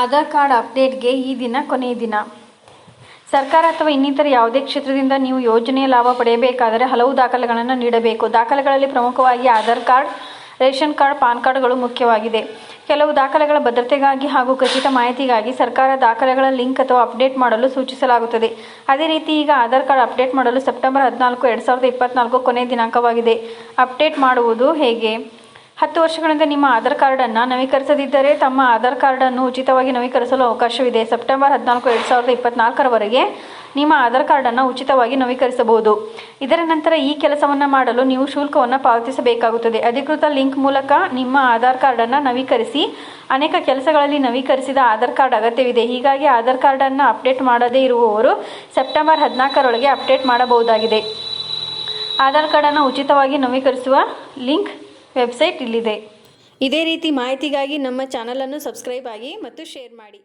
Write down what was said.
Aadhaar card ಅಪ್ಡೇಟ್ಗೆ ಈ ದಿನ ಕೊನೆಯ ದಿನ. ಸರ್ಕಾರ ಅಥವಾ ಇನ್ನಿತರ ಯಾವುದೇ ಕ್ಷೇತ್ರದಿಂದ ನೀವು ಯೋಜನೆಯ ಲಾಭ ಪಡೆಯಬೇಕಾದರೆ ಹಲವು ದಾಖಲೆಗಳನ್ನು ನೀಡಬೇಕು. ದಾಖಲೆಗಳಲ್ಲಿ ಪ್ರಮುಖವಾಗಿ Aadhaar card, ration card, PAN ಕಾರ್ಡ್ಗಳು ಮುಖ್ಯವಾಗಿದೆ. ಕೆಲವು ದಾಖಲೆಗಳ ಭದ್ರತೆಗಾಗಿ ಹಾಗೂ ಖಚಿತ ಮಾಹಿತಿಗಾಗಿ ಸರ್ಕಾರ ದಾಖಲೆಗಳ ಲಿಂಕ್ ಅಥವಾ ಅಪ್ಡೇಟ್ ಮಾಡಲು ಸೂಚಿಸಲಾಗುತ್ತದೆ. ಅದೇ ರೀತಿ ಈಗ ಆಧಾರ್ ಕಾರ್ಡ್ ಅಪ್ಡೇಟ್ ಮಾಡಲು ಸೆಪ್ಟೆಂಬರ್ ಹದಿನಾಲ್ಕು, ಎರಡು ಸಾವಿರದ ಇಪ್ಪತ್ನಾಲ್ಕು ಕೊನೆಯ ದಿನಾಂಕವಾಗಿದೆ. ಅಪ್ಡೇಟ್ ಮಾಡುವುದು ಹೇಗೆ? ಹತ್ತು ವರ್ಷಗಳಿಂದ ನಿಮ್ಮ ಆಧಾರ್ ಕಾರ್ಡನ್ನು ನವೀಕರಿಸದಿದ್ದರೆ ತಮ್ಮ ಆಧಾರ್ ಕಾರ್ಡನ್ನು ಉಚಿತವಾಗಿ ನವೀಕರಿಸಲು ಅವಕಾಶವಿದೆ. ಸೆಪ್ಟೆಂಬರ್ ಹದಿನಾಲ್ಕು, ಎರಡು ಸಾವಿರದ ಇಪ್ಪತ್ನಾಲ್ಕರವರೆಗೆ ನಿಮ್ಮ ಆಧಾರ್ ಕಾರ್ಡನ್ನು ಉಚಿತವಾಗಿ ನವೀಕರಿಸಬಹುದು. ಇದರ ನಂತರ ಈ ಕೆಲಸವನ್ನು ಮಾಡಲು ನೀವು ಶುಲ್ಕವನ್ನು ಪಾವತಿಸಬೇಕಾಗುತ್ತದೆ. ಅಧಿಕೃತ ಲಿಂಕ್ ಮೂಲಕ ನಿಮ್ಮ ಆಧಾರ್ ಕಾರ್ಡನ್ನು ನವೀಕರಿಸಿ, ಅನೇಕ ಕೆಲಸಗಳಲ್ಲಿ ನವೀಕರಿಸಿದ ಆಧಾರ್ ಕಾರ್ಡ್ ಅಗತ್ಯವಿದೆ. ಹೀಗಾಗಿ ಆಧಾರ್ ಕಾರ್ಡನ್ನು ಅಪ್ಡೇಟ್ ಮಾಡದೇ ಇರುವವರು ಸೆಪ್ಟೆಂಬರ್ ಹದಿನಾಲ್ಕರೊಳಗೆ ಅಪ್ಡೇಟ್ ಮಾಡಬಹುದಾಗಿದೆ. ಆಧಾರ್ ಕಾರ್ಡನ್ನು ಉಚಿತವಾಗಿ ನವೀಕರಿಸುವ ಲಿಂಕ್ ವೆಬ್ಸೈಟ್ ಇಲ್ಲಿದೆ. ಇದೇ ರೀತಿ ಮಾಹಿತಿಗಾಗಿ ನಮ್ಮ ಚಾನಲನ್ನು ಸಬ್ಸ್ಕ್ರೈಬ್ ಆಗಿ ಮತ್ತು ಶೇರ್ ಮಾಡಿ.